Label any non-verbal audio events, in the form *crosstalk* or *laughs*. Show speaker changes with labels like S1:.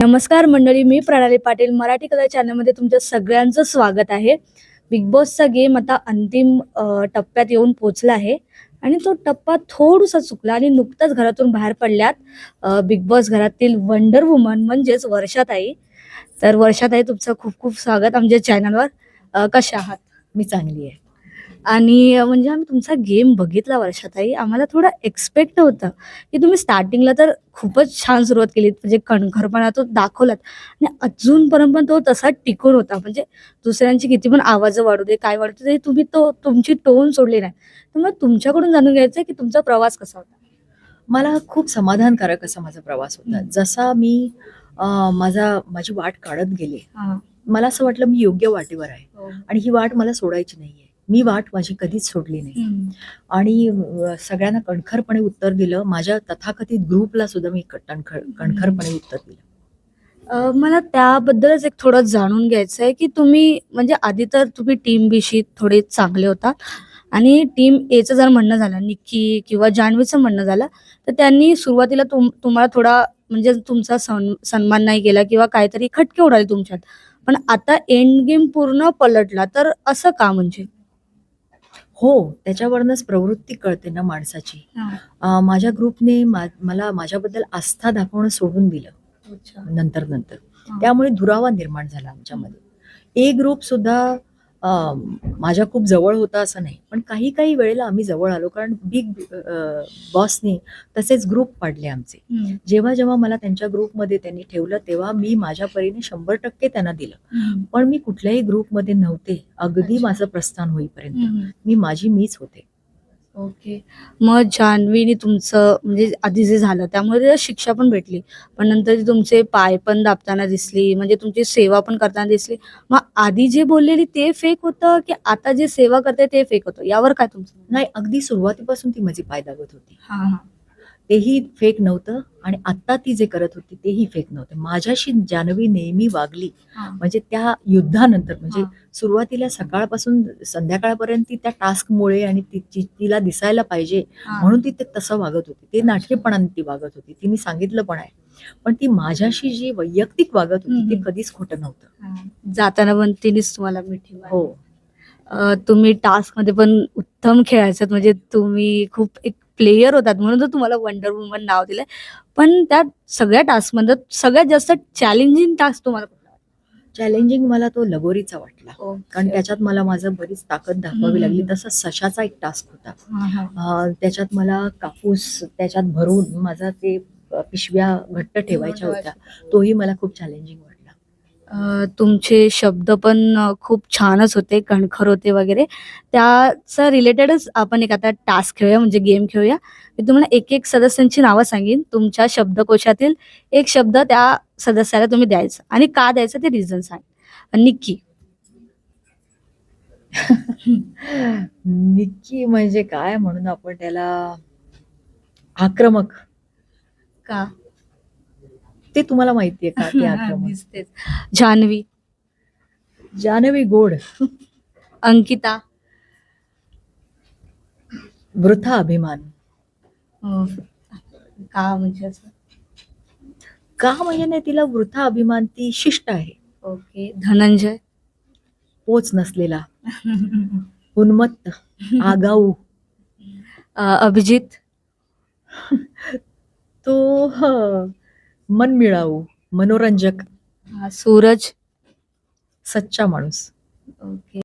S1: नमस्कार मंडळी मी प्रणाली पाटील. मराठी कथा चॅनलमध्ये तुमच्या सगळ्यांचं स्वागत आहे. बिग बॉसचा गेम आता अंतिम टप्प्यात येऊन पोचला आहे. आणि तो टप्पा थोडासा चुकला आणि नुकताच घरातून बाहेर पडल्यात बिग बॉस घरातील वंडर वुमन म्हणजेच वर्षाताई. तर वर्षाताई तुमचं खूप खूप स्वागत आमच्या चॅनलवर. कशा आहात?
S2: मी चांगली आहे.
S1: आणि म्हणजे आम्ही तुमचा गेम बघितला वर्षाताई. आम्हाला थोडं एक्सपेक्ट नव्हतं की तुम्ही स्टार्टिंगला तर खूपच छान सुरुवात केलीत. म्हणजे कणखरपणा तो दाखवलात. आणि अजूनपर्यंत पण तो तसा टिकून होता. म्हणजे दुसऱ्यांची किती पण आवाज वाढू दे काय वाढू दे तुम्ही तो तुमची टोन सोडली नाही. तर मग तुमच्याकडून जाणून घ्यायचं की तुमचा प्रवास कसा होता?
S2: मला खूप समाधानकारक असा माझा प्रवास होता.
S1: हं.
S2: जसा मी माझा माझी वाट काढत गेले. मला असं वाटलं मी योग्य वाटेवर आहे. आणि ही वाट मला सोडायची नाहीये. मी वाट माझी कधीच सोडली नाही. आणि सगळ्यांना कणखरपणे उत्तर दिलं. माझ्या तथाकथित ग्रुपला सुद्धा मी कणखर कणखरपणे उत्तर दिलं.
S1: मला त्याबद्दलच एक थोडं जाणून घ्यायचं आहे की तुम्ही म्हणजे आधी तर तुम्ही टीम बीशी थोडे चांगले होता. आणि टीम एचं जर म्हणणं झालं निक्की किंवा जान्हवीचं म्हणणं झालं तर त्यांनी सुरुवातीला तुम तुम्हाला थोडा म्हणजे तुमचा सन् सन्मान नाही केला किंवा काहीतरी खटके उडाले तुमच्यात. पण आता एंड गेम पूर्ण पलटला तर असं का म्हणजे?
S2: हो त्याच्यावरनच प्रवृत्ती कळते ना माणसाची. माझ्या ग्रुपने मा- मला माझ्याबद्दल आस्था दाखवणं सोडून दिलं. नंतर नंतर. त्यामुळे दुरावा निर्माण झाला आमच्यामध्ये. ए ग्रुप सुद्धा माझ्या खूप जवळ होता असं नाही पण काही काही वेळेला आम्ही जवळ आलो कारण बिग बॉसने तसेच ग्रुप पाडले आमचे. जेव्हा जेव्हा मला त्यांच्या ग्रुपमध्ये त्यांनी ठेवलं तेव्हा मी माझ्या परीने शंभर टक्के त्यांना दिलं. पण मी कुठल्याही ग्रुपमध्ये नव्हते अगदी. माझं प्रस्थान होईपर्यंत. मी माझी मीच होते
S1: ओके. मग जान्हवीने तुमचं म्हणजे आधी जे झालं त्यामुळे शिक्षा पण भेटली. पण नंतर ती तुमचे पाय पण दाबताना दिसली म्हणजे तुमची सेवा पण करताना दिसली. मग आधी जे बोललेली ते फेक होतं की आता जे सेवा करते ते फेक होतं? यावर काय तुमचं?
S2: नाही अगदी सुरुवातीपासून ती माझी पाय दाबत होती.
S1: हा हा.
S2: तेही फेक नव्हतं आणि आत्ता ती जे करत होती तेही फेक नव्हतं माझ्याशी जानवी नेहमी वागली म्हणजे त्या युद्धानंतर म्हणजे. सुरुवातीला सकाळपासून संध्याकाळपर्यंत ती त्या टास्कमुळे आणि तिला दिसायला पाहिजे. म्हणून ती ते तसं वागत होती ते नाटकेपणाने ती वागत होती तिने सांगितलं पण आहे पण ती माझ्याशी जी वैयक्तिक वागत होती ते. कधीच खोटं नव्हतं.
S1: जाताना पण तिनेच तुम्हाला मिठी.
S2: हो
S1: तुम्ही टास्कमध्ये पण उत्तम खेळायचात म्हणजे तुम्ही खूप एक प्लेयर होतात म्हणून तर तुम्हाला वंडर वुमन नाव दिलंय. पण त्या सगळ्या टास्कमध्ये सगळ्यात जास्त चॅलेंजिंग टास्क तुम्हाला
S2: चॅलेंजिंग मला तो लगोरीचा वाटला? कारण त्याच्यात मला माझं बरीच ताकद दाखवावी लागली. तसा सशाचा एक टास्क होता. त्याच्यात मला कापूस त्याच्यात भरून माझा ते पिशव्या घट्ट ठेवायच्या होत्या. तोही मला खूप चॅलेंजिंग
S1: तुमचे शब्द पण खूप छानच होते कणखर होते वगैरे. त्याचं रिलेटेडच आपण एक आता टास्क खेळूया म्हणजे गेम खेळूया. मी तुम्हाला एक एक सदस्यांची नावं सांगेन. तुमच्या शब्दकोशातील एक शब्द त्या सदस्याला तुम्ही द्यायचं. आणि का द्यायचं ते रिझन सांग. निक्की.
S2: निक्की म्हणजे काय? म्हणून आपण त्याला आक्रमक.
S1: का?
S2: ते तुम्हाला माहितीये का ते *laughs*
S1: दिसतेच. जान्हवी.
S2: जानवी गोड.
S1: अंकिता.
S2: वृथा अभिमान.
S1: अ, का म्हणजे असं?
S2: का म्हणजे नाही तिला वृथा अभिमान ती शिष्ट आहे.
S1: ओके. धनंजय.
S2: पोच नसलेला. उन्मत्त. आगाऊ.
S1: अ, अभिजित. *laughs*
S2: तो ह, मनमिळाऊ मनोरंजक
S1: अ, सूरज.
S2: सच्चा माणूस.
S1: ओके.